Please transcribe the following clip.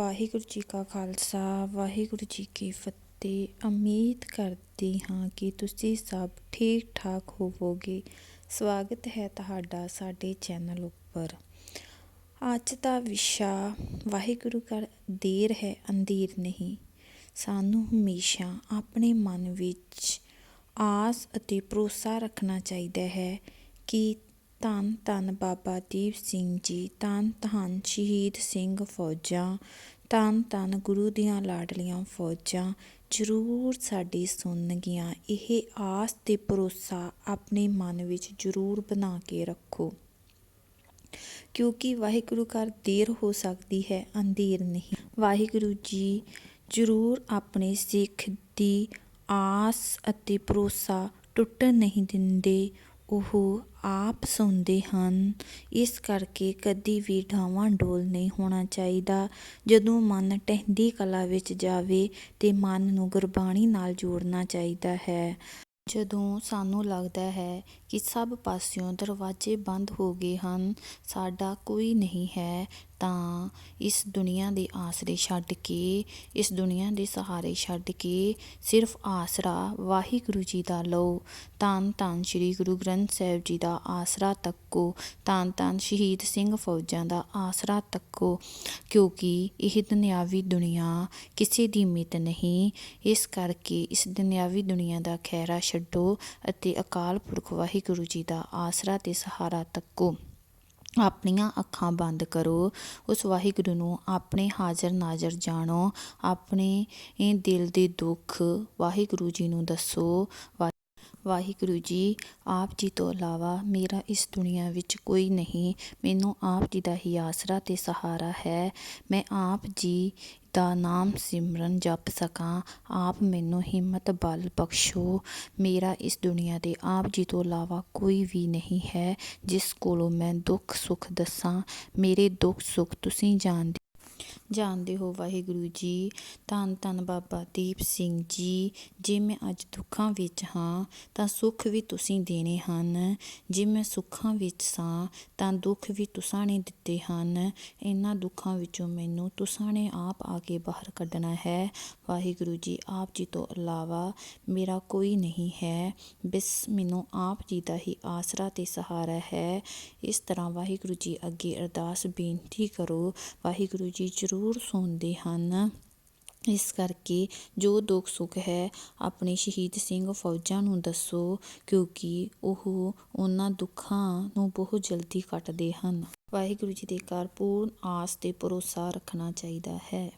ਵਾਹਿਗੁਰੂ ਜੀ ਕਾ ਖਾਲਸਾ, ਵਾਹਿਗੁਰੂ ਜੀ ਕੀ ਫਤਿਹ। ਉਮੀਦ ਕਰਦੀ ਹਾਂ ਕਿ ਤੁਸੀਂ ਸਭ ਠੀਕ ਠਾਕ ਹੋਵੋਗੇ। ਸਵਾਗਤ ਹੈ ਤੁਹਾਡਾ ਸਾਡੇ ਚੈਨਲ ਉੱਪਰ। ਅੱਜ ਦਾ ਵਿਸ਼ਾ ਵਾਹਿਗੁਰੂ ਕਰ ਦੇਰ ਹੈ, ਅੰਧੇਰ ਨਹੀਂ। ਸਾਨੂੰ ਹਮੇਸ਼ਾ ਆਪਣੇ ਮਨ ਵਿੱਚ ਆਸ ਅਤੇ ਭਰੋਸਾ ਰੱਖਣਾ ਚਾਹੀਦਾ ਹੈ ਕਿ ਧੰਨ ਧੰਨ ਬਾਬਾ ਦੀਪ ਸਿੰਘ ਜੀ, ਧੰਨ ਧੰਨ ਸ਼ਹੀਦ ਸਿੰਘ ਫੌਜਾਂ, ਧੰਨ ਧੰਨ ਗੁਰੂ ਦੀਆਂ ਲਾਡਲੀਆਂ ਫੌਜਾਂ। ਜ਼ਰੂਰ ਸਾਡੀ ਸੁਣਨਗੀਆਂ, ਇਹ ਆਸ ਤੇ ਭਰੋਸਾ ਆਪਣੇ ਮਨ ਵਿੱਚ ਜ਼ਰੂਰ ਬਣਾ ਕੇ ਰੱਖੋ। ਕਿਉਂਕਿ ਵਾਹਿਗੁਰੂ ਘਰ ਦੇਰ ਹੋ ਸਕਦੀ ਹੈ, ਅੰਧੇਰ ਨਹੀਂ। ਵਾਹਿਗੁਰੂ ਜੀ ਜ਼ਰੂਰ ਆਪਣੇ ਸਿੱਖ ਦੀ ਆਸ ਅਤੇ ਭਰੋਸਾ ਟੁੱਟਣ ਨਹੀਂ ਦਿੰਦੇ। ਉਹ ਆਪ ਸੁਣਦੇ ਹਨ। ਇਸ ਕਰਕੇ ਕਦੀ ਵੀ ਢਾਵਾਂ ਡੋਲ ਨਹੀਂ ਹੋਣਾ ਚਾਹੀਦਾ। ਜਦੋਂ ਮਨ ਟਹਿੰਦੀ ਕਲਾ ਵਿੱਚ ਜਾਵੇ, ਤੇ ਮਨ ਨੂੰ ਗੁਰਬਾਣੀ ਨਾਲ ਜੋੜਨਾ ਚਾਹੀਦਾ ਹੈ। ਜਦੋਂ ਸਾਨੂੰ ਲੱਗਦਾ ਹੈ ਕਿ ਸਭ ਪਾਸਿਓਂ ਦਰਵਾਜ਼ੇ ਬੰਦ ਹੋ ਗਏ ਹਨ, ਸਾਡਾ ਕੋਈ ਨਹੀਂ ਹੈ। ਤਾਂ ਇਸ ਦੁਨੀਆ ਦੇ ਆਸਰੇ ਛੱਡ ਕੇ, ਇਸ ਦੁਨੀਆ ਦੇ ਸਹਾਰੇ ਛੱਡ ਕੇ ਸਿਰਫ ਆਸਰਾ ਵਾਹਿਗੁਰੂ ਜੀ ਦਾ ਲਓ। ਧੰਨ ਧੰਨ ਸ੍ਰੀ ਗੁਰੂ ਗ੍ਰੰਥ ਸਾਹਿਬ ਜੀ ਦਾ ਆਸਰਾ ਤੱਕੋ, ਧੰਨ ਧੰਨ ਸ਼ਹੀਦ ਸਿੰਘ ਫੌਜਾਂ ਦਾ ਆਸਰਾ ਤੱਕੋ, ਕਿਉਂਕਿ ਇਹ ਦੁਨਿਆਵੀ ਦੁਨੀਆ ਕਿਸੇ ਦੀ ਮਿੱਤ ਨਹੀਂ। ਇਸ ਕਰਕੇ ਇਸ ਦੁਨਿਆਵੀ ਦੁਨੀਆ ਦਾ ਖਹਿਰਾ ਛੱਡੋ ਅਤੇ ਅਕਾਲ ਪੁਰਖ ਵਾਹਿਗੁਰੂ ਜੀ ਦਾ ਆਸਰਾ ਤੇ ਸਹਾਰਾ ਤੱਕੋ। ਆਪਣੀਆਂ ਅੱਖਾਂ ਬੰਦ ਕਰੋ। ਉਸ ਵਾਹਿਗੁਰੂ ਨੂੰ ਆਪਣੇ ਹਾਜ਼ਰ ਨਾਜ਼ਰ ਜਾਣੋ। ਆਪਣੇ ਦਿਲ ਦੇ ਦੁੱਖ ਵਾਹਿਗੁਰੂ ਜੀ ਨੂੰ ਦੱਸੋ। ਵਾ- ਵਾਹਿਗੁਰੂ ਜੀ, ਆਪ ਜੀ ਤੋਂ ਇਲਾਵਾ ਮੇਰਾ ਇਸ ਦੁਨੀਆ ਵਿੱਚ ਕੋਈ ਨਹੀਂ। ਮੈਨੂੰ ਆਪ ਜੀ ਦਾ ਹੀ ਆਸਰਾ ਤੇ ਸਹਾਰਾ ਹੈ। ਮੈਂ ਆਪ ਜੀ ਦਾ ਨਾਮ ਸਿਮਰਨ ਜਪ ਸਕਾਂ। ਆਪ ਮੈਨੂੰ ਹਿੰਮਤ ਬਲ ਬਖਸ਼ੋ। ਮੇਰਾ ਇਸ ਦੁਨੀਆ ਦੇ ਆਪ ਜੀ ਤੋਂ ਇਲਾਵਾ ਕੋਈ ਵੀ ਨਹੀਂ ਹੈ, ਜਿਸ ਕੋਲੋਂ ਮੈਂ ਦੁੱਖ ਸੁੱਖ ਦੱਸਾਂ। ਮੇਰੇ ਦੁੱਖ ਸੁੱਖ ਤੁਸੀਂ ਜਾਣਦੇ ਜਾਣਦੇ ਹੋ ਵਾਹਿਗੁਰੂ ਜੀ। ਧੰਨ ਧੰਨ ਬਾਬਾ ਦੀਪ ਸਿੰਘ ਜੀ। ਜੇ ਮੈਂ ਅੱਜ ਦੁੱਖਾਂ ਵਿੱਚ ਹਾਂ, ਤਾਂ ਸੁੱਖ ਵੀ ਤੁਸੀਂ ਦੇਣੇ ਹਨ। ਜੇ ਮੈਂ ਸੁੱਖਾਂ ਵਿੱਚ ਸਾਂ, ਤਾਂ ਦੁੱਖ ਵੀ ਤੁਸਾਂ ਨੇ ਦਿੱਤੇ ਹਨ। ਇਹਨਾਂ ਦੁੱਖਾਂ ਵਿੱਚੋਂ ਮੈਨੂੰ ਤੁਸਾਂ ਨੇ ਆਪ ਆ ਕੇ ਬਾਹਰ ਕੱਢਣਾ ਹੈ। ਵਾਹਿਗੁਰੂ ਜੀ, ਆਪ ਜੀ ਤੋਂ ਇਲਾਵਾ ਮੇਰਾ ਕੋਈ ਨਹੀਂ ਹੈ। ਬਿਸ ਮੈਨੂੰ ਆਪ ਜੀ ਦਾ ਹੀ ਆਸਰਾ ਤੇ ਸਹਾਰਾ ਹੈ। ਇਸ ਤਰ੍ਹਾਂ ਵਾਹਿਗੁਰੂ ਜੀ ਅੱਗੇ ਅਰਦਾਸ ਬੇਨਤੀ ਕਰੋ। ਵਾਹਿਗੁਰੂ ਜੀ, ਜ਼ਰੂਰ ਜ਼ਰੂਰ ਸੁਣਦੇ ਹਨ। ਇਸ ਕਰਕੇ ਜੋ ਦੁੱਖ ਸੁੱਖ ਹੈ, ਆਪਣੇ ਸ਼ਹੀਦ ਸਿੰਘ ਫੌਜਾਂ ਨੂੰ ਦੱਸੋ, ਕਿਉਂਕਿ ਉਹ ਉਹਨਾਂ ਦੁੱਖਾਂ ਨੂੰ ਬਹੁਤ ਜਲਦੀ ਕੱਟਦੇ ਹਨ। ਵਾਹਿਗੁਰੂ ਜੀ ਦੇ ਘਰ ਪੂਰਨ ਆਸ ਤੇ ਭਰੋਸਾ ਰੱਖਣਾ ਚਾਹੀਦਾ ਹੈ।